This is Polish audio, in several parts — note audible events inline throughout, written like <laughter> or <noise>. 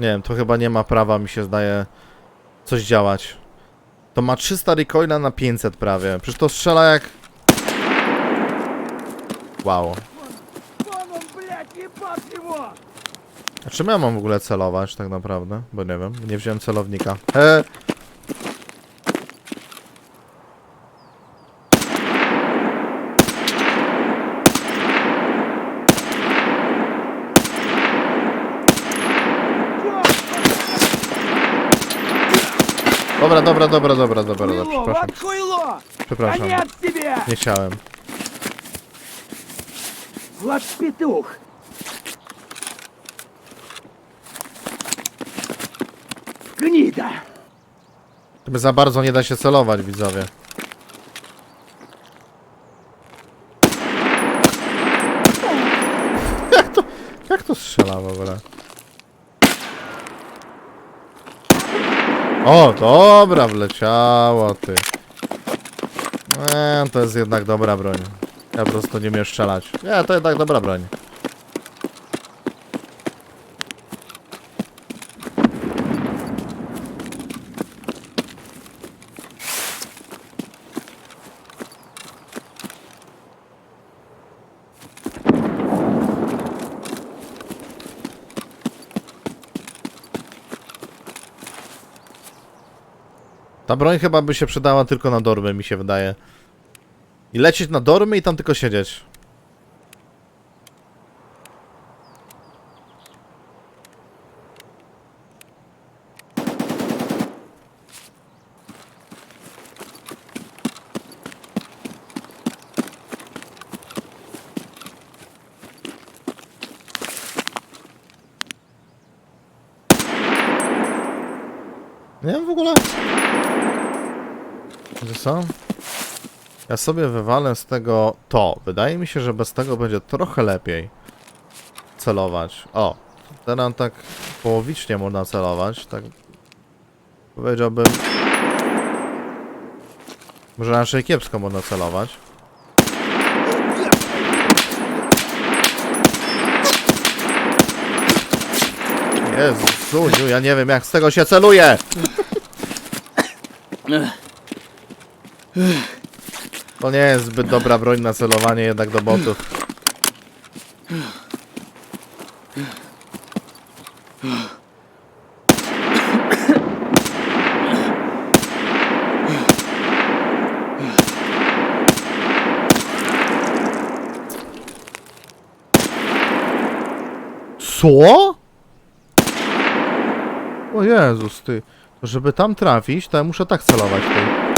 Nie wiem, to chyba nie ma prawa, mi się zdaje, coś działać. To ma 300 recoila na 500 prawie. Przecież to strzela jak... Wow. A czym ja mam w ogóle celować tak naprawdę? Bo nie wiem, nie wziąłem celownika. E, Dobra, dobra, dobra, dobra, dobra, dobra, Хуйло, przepraszam, вот хуйло! przepraszam. Конец тебе! Nie chciałem. Вот петух! Гнида! Żeby za bardzo nie da się celować, widzowie. O, dobra, wleciało ty. Eee, to jest jednak dobra broń. Ja po prostu nie umiem strzelać. Nie, to jednak dobra broń. Ta broń chyba by się przydała tylko na dormy, mi się wydaje. I lecieć na dormy i tam tylko siedzieć. Nie wiem w ogóle. Wiecie co? Ja sobie wywalę z tego to. Wydaje mi się, że bez tego będzie trochę lepiej celować. O, teraz tak połowicznie można celować, tak powiedziałbym. Może raczej kiepsko można celować. Jezu, ja nie wiem jak z tego się celuje! To nie jest zbyt dobra broń na celowanie jednak do botów. Co? Jezus, ty. To Żeby tam trafić, to ja muszę tak celować, ty.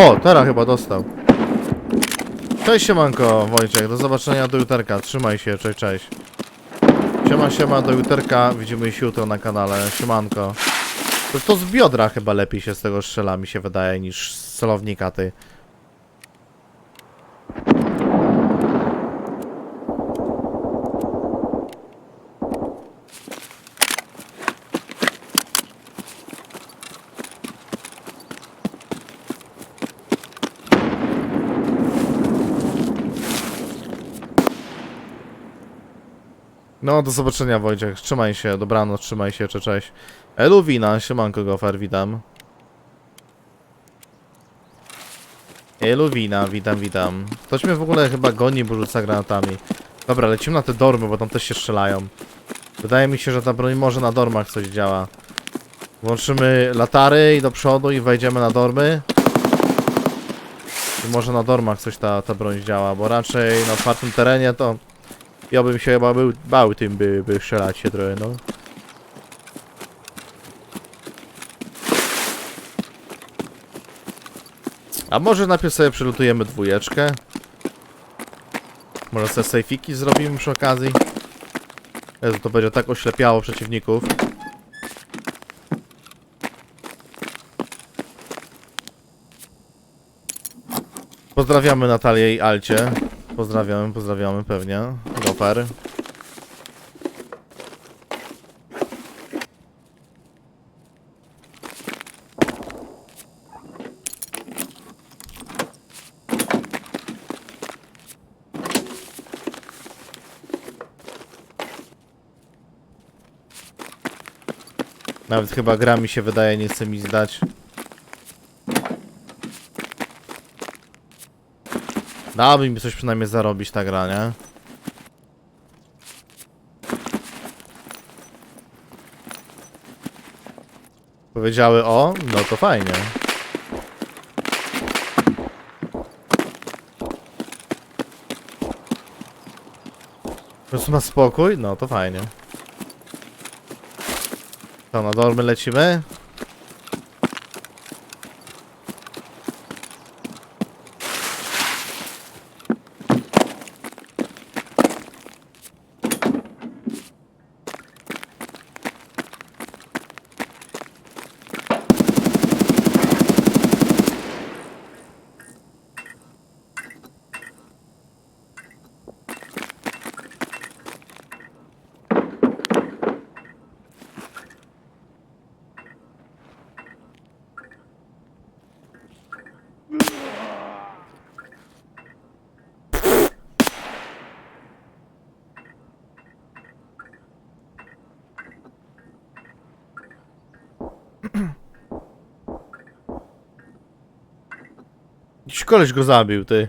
O, teraz chyba dostał. Cześć siemanko, Wojciech, do zobaczenia do juterka, trzymaj się, cześć, cześć. Siema, siema, do juterka, widzimy się jutro na kanale, siemanko. To, to z biodra chyba lepiej się z tego strzela, mi się wydaje, niż z celownika, ty. No, do zobaczenia Wojciech, trzymaj się, dobranoc, trzymaj się, cześć, cześć. Eluwina, siemanko Gofer, witam. Eluwina, witam, witam. Ktoś mnie w ogóle chyba goni, bo rzuca granatami. Dobra, lecimy na te dormy, bo tam też się strzelają. Wydaje mi się, że ta broń może na dormach coś działa. Włączymy latary i do przodu i wejdziemy na dormy. I może na dormach coś ta, ta broń działa, bo raczej na otwartym terenie to... Ja bym się chyba był, bał tym, by, by strzelać się trochę, no. A może najpierw sobie przylutujemy dwójeczkę? Może sobie sejfiki zrobimy przy okazji? Jezu, to będzie tak oślepiało przeciwników. Pozdrawiamy Natalię i Alcie. Pozdrawiamy, pozdrawiamy pewnie. Nawet chyba gra mi się wydaje, nie chce mi zdać. Dałaby mi coś przynajmniej zarobić ta gra, nie? Powiedziały o, no to fajnie. Po prostu ma spokój? No to fajnie. To na dolmy lecimy? Koleś go zabił, ty.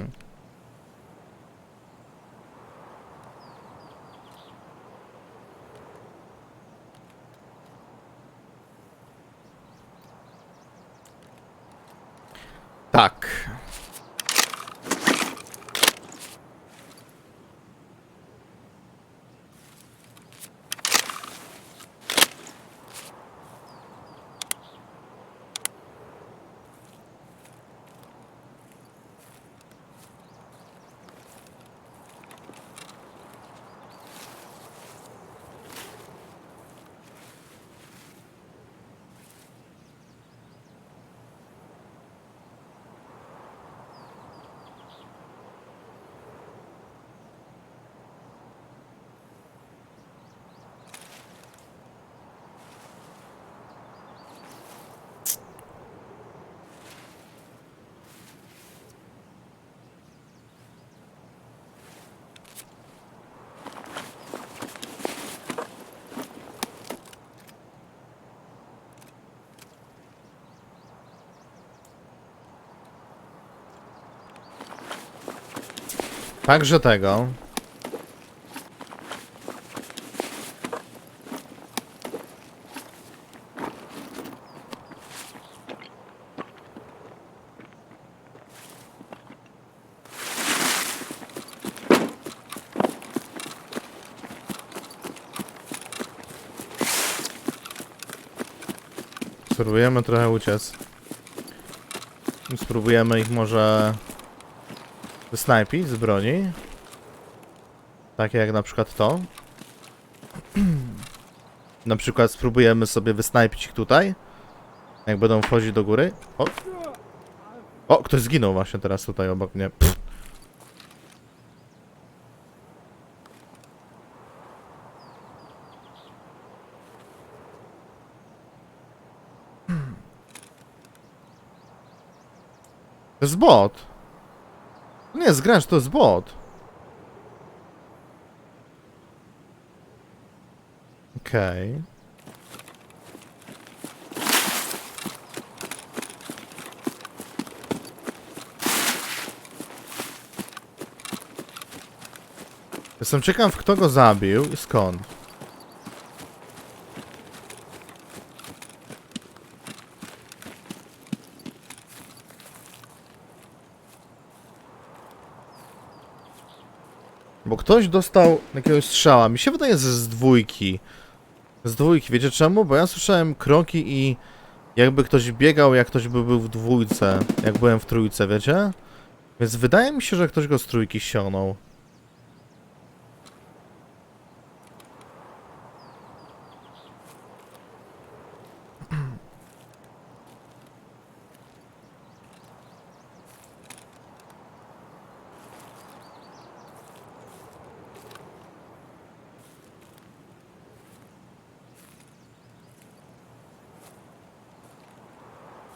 Także tego. Spróbujemy trochę uciec. Spróbujemy ich może wysnajpić z broni. Takie jak na przykład to. <clears throat> Na przykład spróbujemy sobie wysnajpić ich tutaj. Jak będą wchodzić do góry. O! O, ktoś zginął właśnie teraz tutaj obok mnie. Pff. To jest bot. Nie jest gracz, to jest bot. Okej. Jestem ciekaw, kto go zabił i skąd. Ktoś dostał jakiegoś strzała. Mi się wydaje, że z dwójki. Z dwójki. Wiecie czemu? Bo ja słyszałem kroki i jakby ktoś biegał, jak ktoś by był w dwójce. Jak byłem w trójce, wiecie? Więc wydaje mi się, że ktoś go z trójki ściągnął.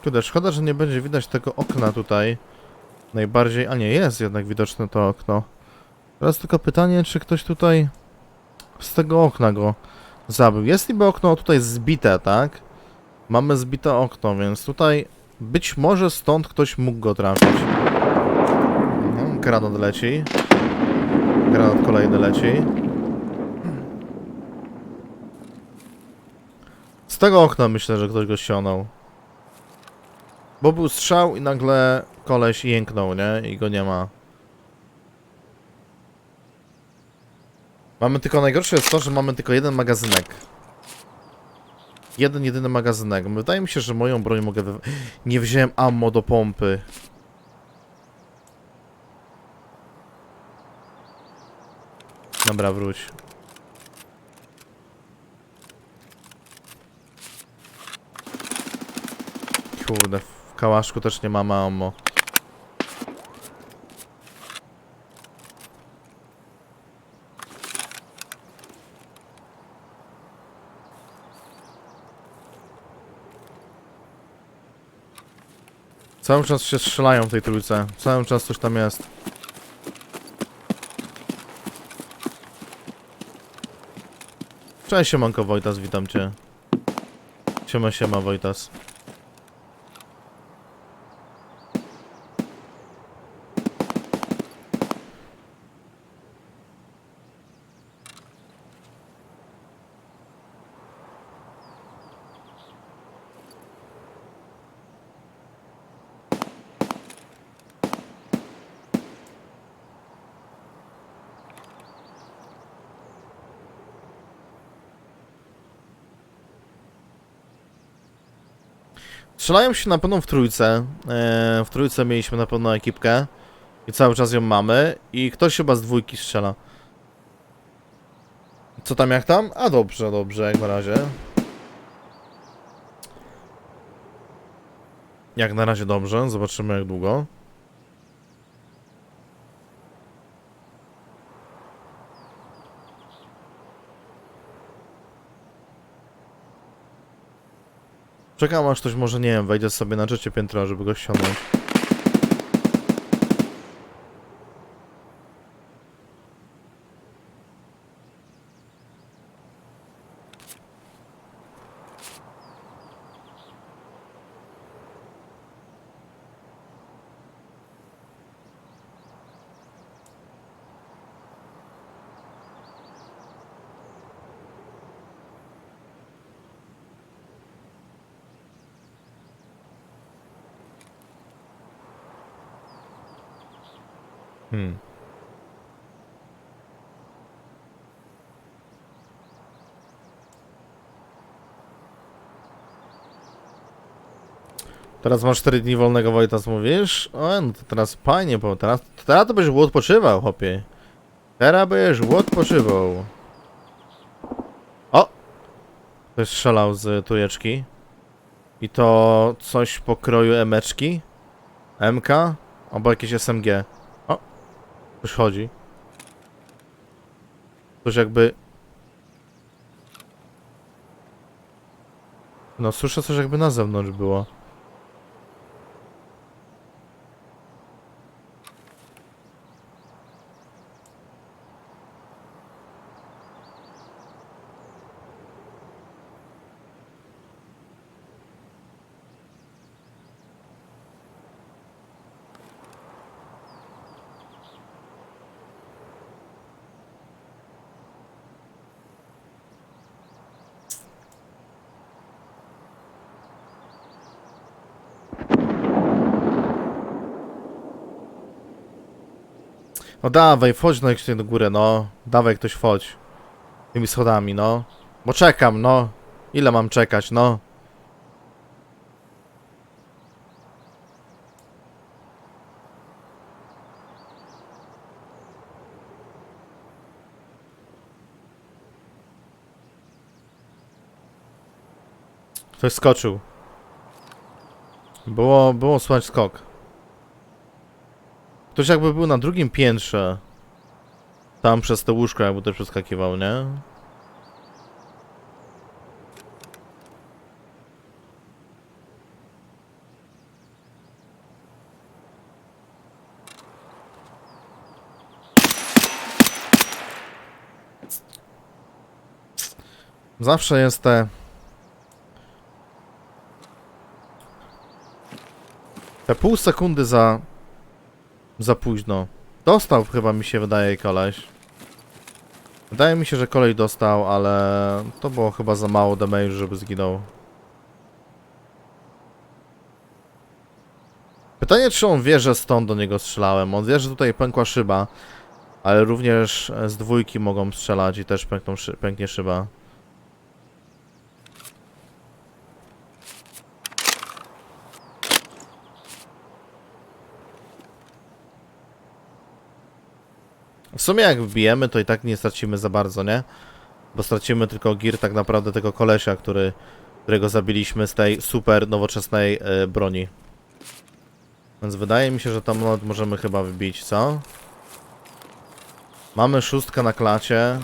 Kurde, szkoda, że nie będzie widać tego okna tutaj. Najbardziej, a nie, jest jednak widoczne to okno. Teraz tylko pytanie, czy ktoś tutaj z tego okna go zabił. Jest niby okno tutaj zbite, tak? Mamy zbite okno, więc tutaj być może stąd ktoś mógł go trafić. Mhm, granat leci. Granat kolejny leci. Z tego okna myślę, że ktoś go ściągnął. Bo był strzał i nagle koleś jęknął, nie? I go nie ma. Mamy tylko, najgorsze jest to, że mamy tylko jeden magazynek. Jeden, jedyny magazynek. Wydaje mi się, że moją broń mogę wy... Nie wziąłem ammo do pompy. Dobra, wróć. Kurde, w kałaszku też nie mamy ammo. Cały czas się strzelają w tej trójce. Cały czas coś tam jest. Cześć siemanko Wojtas, witam cię. Siema siema Wojtas. Strzelają się na pewno w trójce. E, w trójce mieliśmy na pewno ekipkę. I cały czas ją mamy. I ktoś chyba z dwójki strzela. Co tam, jak tam? A dobrze, dobrze, jak na razie. Jak na razie dobrze, zobaczymy jak długo. Czekam aż ktoś może, nie wiem, wejdzie sobie na trzecie piętro, żeby go ściągnąć. Teraz masz 4 dni wolnego Wojtas, mówisz? O, no to teraz fajnie, bo teraz, teraz to byś odpoczywał, chłopie. Teraz byś odpoczywał. O! Ktoś strzelał z tujeczki. I to coś po kroju emeczki? MK? Albo jakieś SMG. O! Ktoś chodzi. Coś jakby... No słyszę coś jakby na zewnątrz było. No dawaj, wchodź no góry, no. Dawaj ktoś wchodź. Tymi schodami, no. Bo czekam, no. Ile mam czekać, no. Ktoś skoczył. Było, było słychać skok. Ktoś jakby był na drugim piętrze. Tam przez te łóżko jakby też przeskakiwał, nie? Zawsze jest te... Te pół sekundy za... Za późno. Dostał chyba mi się wydaje koleś. Wydaje mi się, że kolej dostał, ale to było chyba za mało damage, żeby zginął. Pytanie, czy on wie, że stąd do niego strzelałem. On wie, że tutaj pękła szyba, ale również z dwójki mogą strzelać i też pękną pęknie szyba. W sumie jak wbijemy, to i tak nie stracimy za bardzo, nie? Bo stracimy tylko gear tak naprawdę tego kolesia, który, którego zabiliśmy z tej super nowoczesnej e, broni. Więc wydaje mi się, że tam nawet możemy chyba wbić, co? Mamy szóstkę na klacie.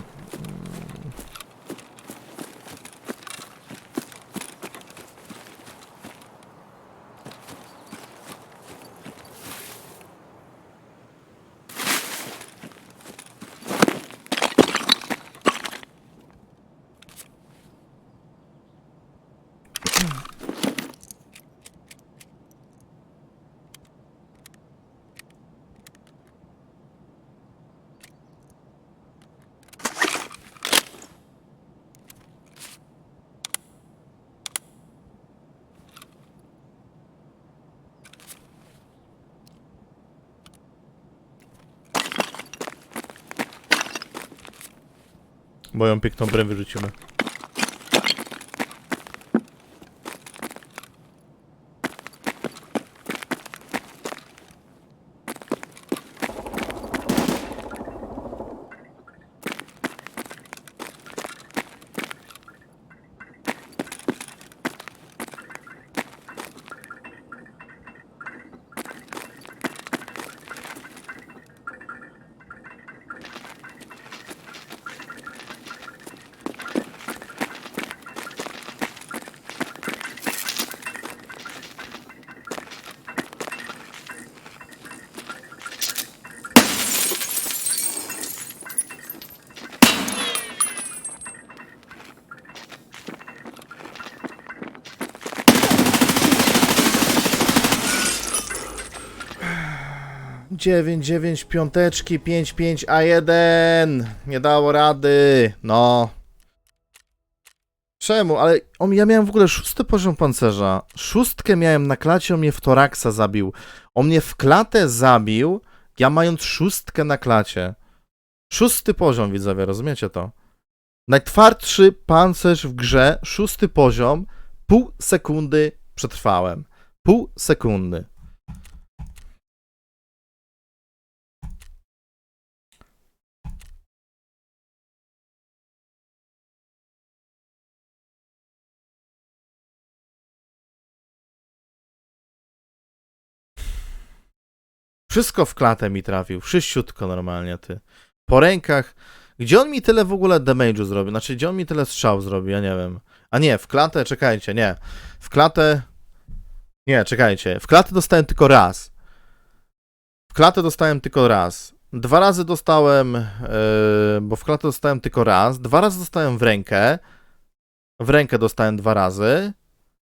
Moją piękną broń wyrzucimy. Dziewięć, dziewięć, piąteczki, pięć, pięć, a jeden. Nie dało rady. No. Czemu? Ale on, ja miałem w ogóle szósty poziom pancerza. Szóstkę miałem na klacie, on mnie w toraksa zabił. On mnie w klatę zabił, ja mając szóstkę na klacie. Szósty poziom, widzowie, rozumiecie to? Najtwardszy pancerz w grze, szósty poziom, pół sekundy przetrwałem. Pół sekundy. Wszystko w klatę mi trafił, wszyściutko normalnie, ty. Po rękach. Gdzie on mi tyle w ogóle damage'u zrobił? Znaczy, gdzie on mi tyle strzał zrobił? Ja nie wiem. A nie, w klatę, czekajcie, nie. W klatę... Nie, czekajcie. W klatę dostałem tylko raz. W klatę dostałem tylko raz. Dwa razy dostałem, yy, bo w klatę dostałem tylko raz. Dwa razy dostałem w rękę. W rękę dostałem dwa razy.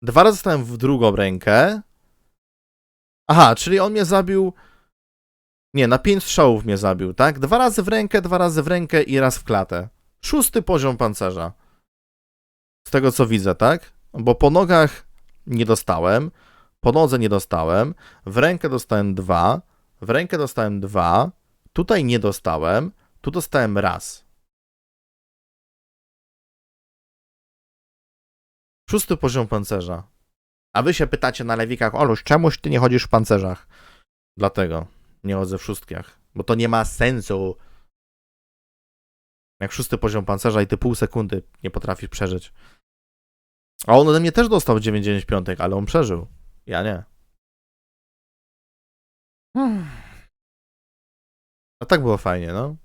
Dwa razy dostałem w drugą rękę. Aha, czyli on mnie zabił. Nie, na pięć strzałów mnie zabił, tak? Dwa razy w rękę, dwa razy w rękę i raz w klatę. Szósty poziom pancerza. Z tego co widzę, tak? Bo po nogach nie dostałem, po nodze nie dostałem, w rękę dostałem dwa, w rękę dostałem dwa, tutaj nie dostałem, tu dostałem raz. Szósty poziom pancerza. A wy się pytacie na lewikach, Oluś, czemuś ty nie chodzisz w pancerzach? Dlatego nie chodzę w szóstkach, bo to nie ma sensu. Jak szósty poziom pancerza i ty pół sekundy nie potrafisz przeżyć. A on ode mnie też dostał 995, ale on przeżył. Ja nie. A tak było fajnie, no.